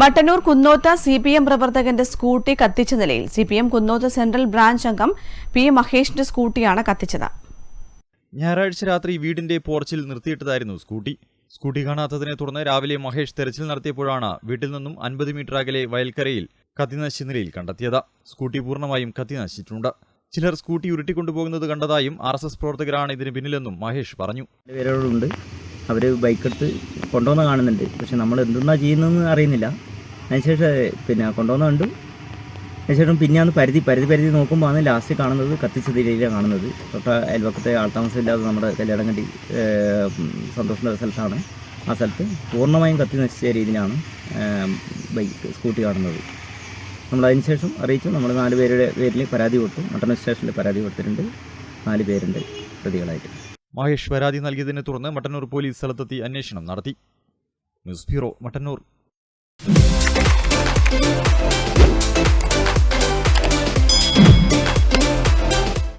Mattannur Kunnoth C P M പ്രവർത്തകന്റെ scooty കത്തിച്ച നിലയിൽ C P M Kunnoth central branch അംഗം P മഹേഷിന്റെ സ്കൂട്ടിയാണ് കത്തിച്ചത്. ഞായറാഴ്ച രാത്രി വീടിന്റെ പോർച്ചിൽ നിർത്തിയിട്ടതായിരുന്നു സ്കൂട്ടി. സ്കൂട്ടി കാണാത്തതിനെ തുടർന്ന് രാവിലെ മഹേഷ് തെരച്ചിൽ നടത്തിയപ്പോഴാണ് വീട്ടിൽ നിന്നും അൻപത് മീറ്റർ അകലെ വയൽക്കരയിൽ കത്തിനശിച്ച നിലയിൽ കണ്ടെത്തിയത്. സ്കൂട്ടി പൂർണമായും കത്തിനശിച്ചിട്ടുണ്ട്. ചിലർ സ്കൂട്ടി ഉരുട്ടിക്കൊണ്ടുപോകുന്നത് കണ്ടതായും ആർ എസ് എസ് പ്രവർത്തകരാണ് ഇതിന് പിന്നിലെന്നും മഹേഷ് പറഞ്ഞു. പേരോടുണ്ട്. അവർ ബൈക്കെടുത്ത് കൊണ്ടുവന്ന് കാണുന്നുണ്ട്. പക്ഷെ നമ്മൾ എന്തെന്നാ ചെയ്യുന്നതെന്ന് അറിയുന്നില്ല. അതിനുശേഷം പിന്നെ കൊണ്ടുവന്ന കണ്ടു. അതിനുശേഷം പിന്നെ അന്ന് പരിധി പരിധി പരിധി നോക്കുമ്പോൾ ആണ് ലാസ്റ്റ് കാണുന്നത് കത്തിച്ച നിലയിലാണ് കാണുന്നത്. തൊട്ട അയൽവക്കത്തെ ആൾതാമസമില്ലാതെ നമ്മുടെ കല്യാണം കണ്ടി സന്തോഷമുള്ള സ്ഥലത്താണ്. ആ സ്ഥലത്ത് പൂർണമായും കത്തി നശിച്ച രീതിയിലാണ് ബൈക്ക് സ്കൂട്ടി കാണുന്നത്. നമ്മൾ അതിനുശേഷം അറിയിച്ചു നമ്മൾ നാല് പേരുടെ പേരിൽ പരാതി കൊടുത്തു. മട്ടന്നൂർ സ്റ്റേഷനിൽ പരാതി കൊടുത്തിട്ടുണ്ട്. നാല് പേരുണ്ട് പ്രതികളായിട്ട്. മഹേഷ് പരാതി നൽകിയതിനെ തുടർന്ന് മട്ടന്നൂർ പോലീസ് സ്ഥലത്തെത്തി അന്വേഷണം നടത്തി. News bureau Mattannur.